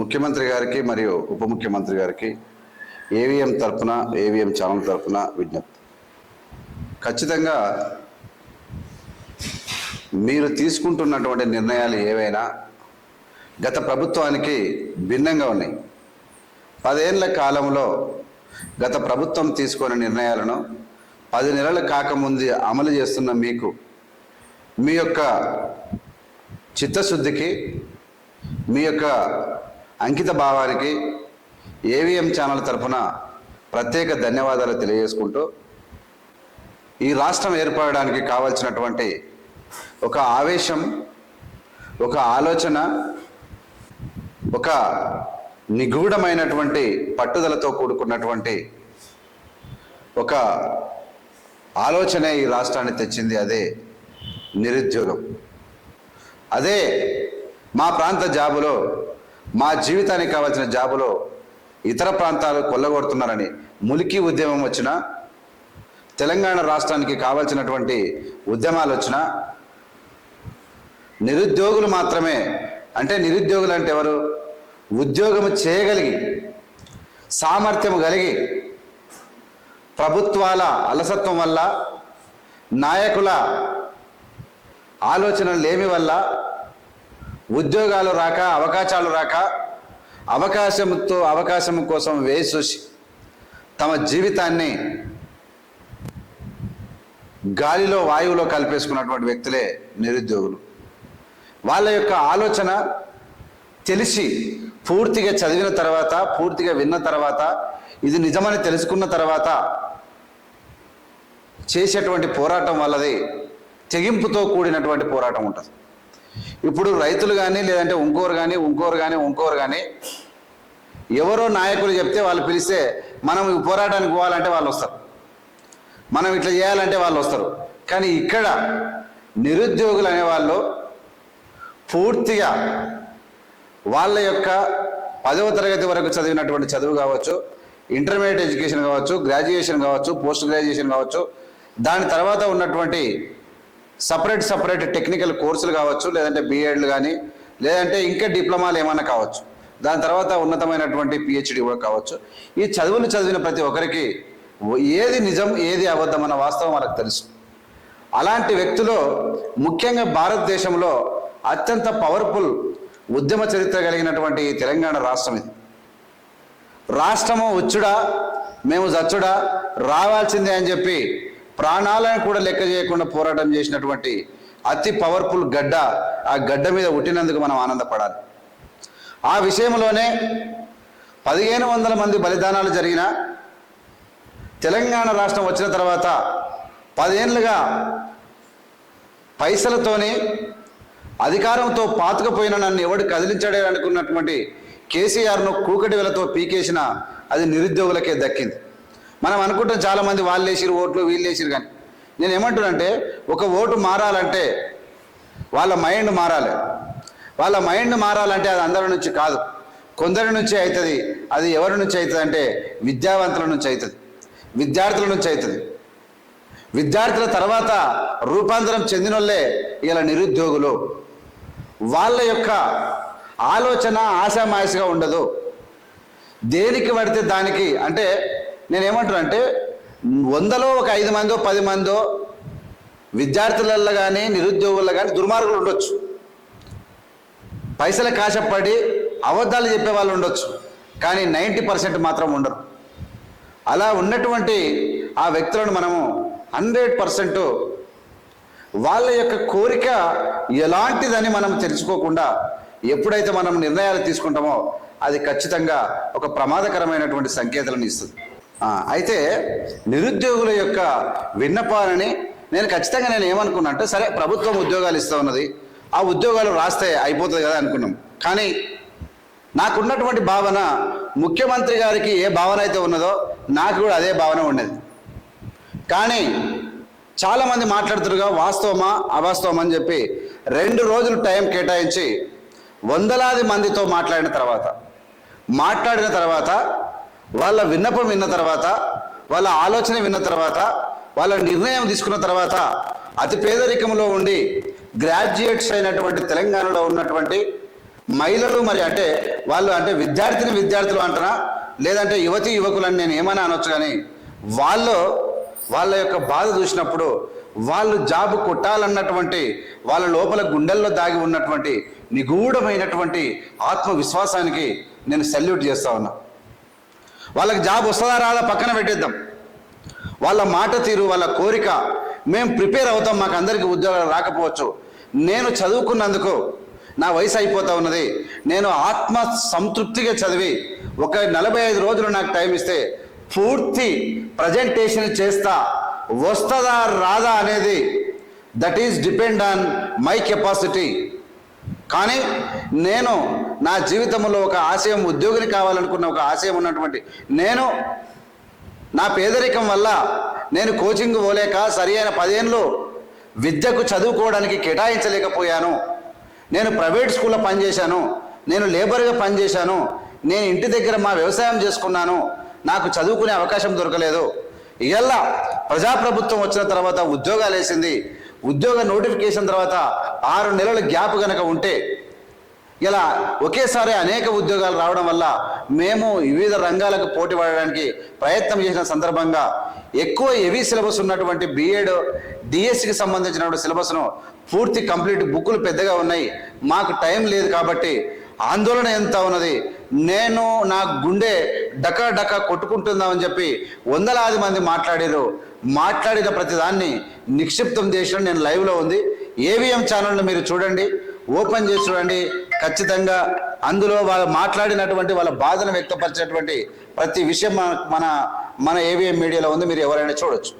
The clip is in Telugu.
ముఖ్యమంత్రి గారికి మరియు ఉప ముఖ్యమంత్రి గారికి ఏవిఎం తరఫున ఏవిఎం ఛానల్ తరఫున విజ్ఞప్తి. ఖచ్చితంగా మీరు తీసుకుంటున్నటువంటి నిర్ణయాలు ఏవైనా గత ప్రభుత్వానికి భిన్నంగా ఉన్నాయి. పదేళ్ళ కాలంలో గత ప్రభుత్వం తీసుకున్న నిర్ణయాలను పది నెలలు కాకముందు అమలు చేస్తున్న మీకు మీ యొక్క చిత్తశుద్ధికి మీ యొక్క అంకిత భావానికి ఏవిఎం ఛానల్ తరఫున ప్రత్యేక ధన్యవాదాలు తెలియజేసుకుంటూ ఈ రాష్ట్రం ఏర్పడడానికి కావలసినటువంటి ఒక ఆవేశం ఒక ఆలోచన ఒక నిగూఢమైనటువంటి పట్టుదలతో కూడుకున్నటువంటి ఒక ఆలోచనే ఈ రాష్ట్రాన్ని తెచ్చింది. అదే నిరుద్యోగం. అదే మా ప్రాంత జాబులో మా జీవితానికి కావాల్సిన జాబులో ఇతర ప్రాంతాలు కొల్లగొడుతున్నారని ములికి ఉద్యమం వచ్చిన తెలంగాణ రాష్ట్రానికి కావాల్సినటువంటి ఉద్యమాలు వచ్చిన నిరుద్యోగులు మాత్రమే అంటే నిరుద్యోగులు అంటే ఎవరు? ఉద్యోగం చేయగలిగి సామర్థ్యం కలిగి ప్రభుత్వాల అలసత్వం వల్ల నాయకుల ఆలోచనలు లేమి వల్ల ఉద్యోగాలు రాక అవకాశాలు రాక అవకాశంతో అవకాశం కోసం వేసి చూసి తమ జీవితాన్ని గాలిలో వాయువులో కలిపేసుకున్నటువంటి వ్యక్తులే నిరుద్యోగులు. వాళ్ళ యొక్క ఆలోచన తెలిసి పూర్తిగా చదివిన తర్వాత పూర్తిగా విన్న తర్వాత ఇది నిజమని తెలుసుకున్న తర్వాత చేసేటువంటి పోరాటం వల్లది తెగింపుతో కూడినటువంటి పోరాటం ఉంటుంది. ఇప్పుడు రైతులు కానీ లేదంటే ఇంకోరు కానీ ఇంకోరు కానీ ఇంకోరు కానీ ఎవరో నాయకులు చెప్తే వాళ్ళు పిలిస్తే మనం పోరాటానికి పోవాలంటే వాళ్ళు వస్తారు. మనం ఇట్లా చేయాలంటే వాళ్ళు వస్తారు. కానీ ఇక్కడ నిరుద్యోగులు అనేవాళ్ళు పూర్తిగా వాళ్ళ యొక్క పదవ తరగతి వరకు చదివినటువంటి చదువు కావచ్చు ఇంటర్మీడియట్ ఎడ్యుకేషన్ కావచ్చు గ్రాడ్యుయేషన్ కావచ్చు పోస్ట్ గ్రాడ్యుయేషన్ కావచ్చు దాని తర్వాత ఉన్నటువంటి సపరేట్ సపరేట్ టెక్నికల్ కోర్సులు కావచ్చు లేదంటే బీఎడ్లు కానీ లేదంటే ఇంకా డిప్లొమాలు ఏమైనా కావచ్చు. దాని తర్వాత ఉన్నతమైనటువంటి పిహెచ్డి కూడా కావచ్చు. ఈ చదువులు చదివిన ప్రతి ఒక్కరికి ఏది నిజం ఏది అబద్ధం అన్న వాస్తవం వాళ్ళకి తెలుసు. అలాంటి వ్యక్తులు ముఖ్యంగా భారతదేశంలో అత్యంత పవర్ఫుల్ ఉద్యమ చరిత్ర కలిగినటువంటి తెలంగాణ రాష్ట్రం ఇది. రాష్ట్రము వచ్చుడా మేము చచ్చుడా రావాల్సిందే అని చెప్పి ప్రాణాలను కూడా లెక్క చేయకుండా పోరాటం చేసినటువంటి అతి పవర్ఫుల్ గడ్డ ఆ గడ్డ మీద ఉట్టినందుకు మనం ఆనందపడాలి. ఆ విషయంలోనే పదిహేను వందల మంది బలిదానాలు జరిగిన తెలంగాణ రాష్ట్రం వచ్చిన తర్వాత పదేళ్ళుగా పైసలతోని అధికారంతో పాతుకుపోయిన నన్ను ఎవడు కదిలించాడే అనుకున్నటువంటి కేసీఆర్ను కూకటి వెలతో పీకేసిన అది నిరుద్యోగులకే దక్కింది. మనం అనుకుంటాం చాలామంది వాళ్ళు వేసిరు ఓట్లు వీళ్ళు వేసిరు కానీ. నేను ఏమంటున్నానంటే ఒక ఓటు మారాలంటే వాళ్ళ మైండ్ మారాలి. వాళ్ళ మైండ్ మారాలంటే అది అందరి నుంచి కాదు. కొందరి నుంచి అవుతుంది అది ఎవరి నుంచి అవుతుంది అంటే విద్యావంతుల నుంచి అవుతుంది విద్యార్థుల నుంచి అవుతుంది విద్యార్థుల తర్వాత రూపాంతరం చెందినోళ్ళే ఇలా నిరుద్యోగులు. వాళ్ళ యొక్క ఆలోచన ఆశామాయసగా ఉండదు. దేనికి పడితే దానికి అంటే నేనేమంటున్నా అంటే వందలో ఒక ఐదు మందో పది మందో విద్యార్థులలో కానీ నిరుద్యోగుల్లో కానీ దుర్మార్గులు ఉండొచ్చు. పైసలు కాశపడి అబద్ధాలు చెప్పే వాళ్ళు ఉండొచ్చు. కానీ నైంటీ పర్సెంట్ మాత్రం ఉండరు. అలా ఉన్నటువంటి ఆ వ్యక్తులను మనము హండ్రెడ్ పర్సెంట్ వాళ్ళ యొక్క కోరిక ఎలాంటిదని మనం తెలుసుకోకుండా ఎప్పుడైతే మనం నిర్ణయాలు తీసుకుంటామో అది ఖచ్చితంగా ఒక ప్రమాదకరమైనటువంటి సంకేతాలను ఇస్తుంది. అయితే నిరుద్యోగుల యొక్క విన్నపాలని నేను ఖచ్చితంగా నేను ఏమనుకున్నా అంటే సరే ప్రభుత్వం ఉద్యోగాలు ఇస్తూ ఉన్నది. ఆ ఉద్యోగాలు రాస్తే అయిపోతుంది కదా అనుకున్నాం. కానీ నాకున్నటువంటి భావన ముఖ్యమంత్రి గారికి ఏ భావన అయితే ఉన్నదో నాకు కూడా అదే భావన ఉండేది. కానీ చాలామంది మాట్లాడుతురుగా వాస్తవమా అవాస్తవమా అని చెప్పి రెండు రోజులు టైం కేటాయించి వందలాది మందితో మాట్లాడిన తర్వాత మాట్లాడిన తర్వాత వాళ్ళ విన్నపం విన్న తర్వాత వాళ్ళ ఆలోచన విన్న తర్వాత వాళ్ళ నిర్ణయం తీసుకున్న తర్వాత అతి పేదరికంలో ఉండి గ్రాడ్యుయేట్స్ అయినటువంటి తెలంగాణలో ఉన్నటువంటి మహిళలు మరి అంటే వాళ్ళు అంటే విద్యార్థిని విద్యార్థులు అంటారా లేదంటే యువతి యువకులని నేను ఏమైనా అనొచ్చు కానీ వాళ్ళు వాళ్ళ యొక్క బాధ చూసినప్పుడు వాళ్ళు జాబ్ కొట్టాలన్నటువంటి వాళ్ళ లోపల గుండెల్లో దాగి ఉన్నటువంటి నిగూఢమైనటువంటి ఆత్మవిశ్వాసానికి నేను సెల్యూట్ చేస్తా ఉన్నా. వాళ్ళకి జాబ్ వస్తుందా రాదా పక్కన పెట్టేద్దాం. వాళ్ళ మాట తీరు వాళ్ళ కోరిక మేము ప్రిపేర్ అవుతాం మాకు అందరికీ ఉద్యోగాలు రాకపోవచ్చు. నేను చదువుకున్నందుకు నా వయసు అయిపోతా ఉన్నది. నేను ఆత్మ సంతృప్తిగా చదివి ఒక నలభై ఐదు రోజులు నాకు టైం ఇస్తే పూర్తి ప్రజెంటేషన్ చేస్తా. వస్తుందా రాదా అనేది that is depend on my capacity. కానీ నేను నా జీవితంలో ఒక ఆశయం ఉద్యోగిని కావాలనుకున్న ఒక ఆశయం ఉన్నటువంటి నేను నా పేదరికం వల్ల నేను కోచింగ్ పోలేక సరి అయిన పదేళ్ళు విద్యకు చదువుకోవడానికి కేటాయించలేకపోయాను. నేను ప్రైవేట్ స్కూల్లో పనిచేశాను. నేను లేబర్గా పనిచేశాను. నేను ఇంటి దగ్గర మా వ్యవసాయం చేసుకున్నాను. నాకు చదువుకునే అవకాశం దొరకలేదు. ఇలా ప్రజాప్రభుత్వం వచ్చిన తర్వాత ఉద్యోగాలు వేసింది ఉద్యోగ నోటిఫికేషన్ తర్వాత ఆరు నెలల గ్యాప్ కనుక ఉంటే ఇలా ఒకేసారి అనేక ఉద్యోగాలు రావడం వల్ల మేము వివిధ రంగాలకు పోటీ పడడానికి ప్రయత్నం చేసిన సందర్భంగా ఎక్కువ హెవీ సిలబస్ ఉన్నటువంటి బీఎడ్ డిఎస్సికి సంబంధించినటువంటి సిలబస్ను పూర్తి కంప్లీట్ బుక్కులు పెద్దగా ఉన్నాయి. మాకు టైం లేదు కాబట్టి ఆందోళన ఎంత ఉన్నది? నేను నా గుండె డకా డకా కొట్టుకుంటుందామని చెప్పి వందలాది మంది మాట్లాడారు. మాట్లాడిన ప్రతిదాన్ని నిక్షిప్తం చేసిన నేను లైవ్లో ఉంది. ఏవిఎం ఛానల్ను మీరు చూడండి ఓపెన్ చేసి చూడండి ఖచ్చితంగా అందులో వాళ్ళు మాట్లాడినటువంటి వాళ్ళ బాధను వ్యక్తపరిచినటువంటి ప్రతి విషయం మన మన మన ఏవిఎం మీడియాలో ఉంది. మీరు ఎవరైనా చూడొచ్చు.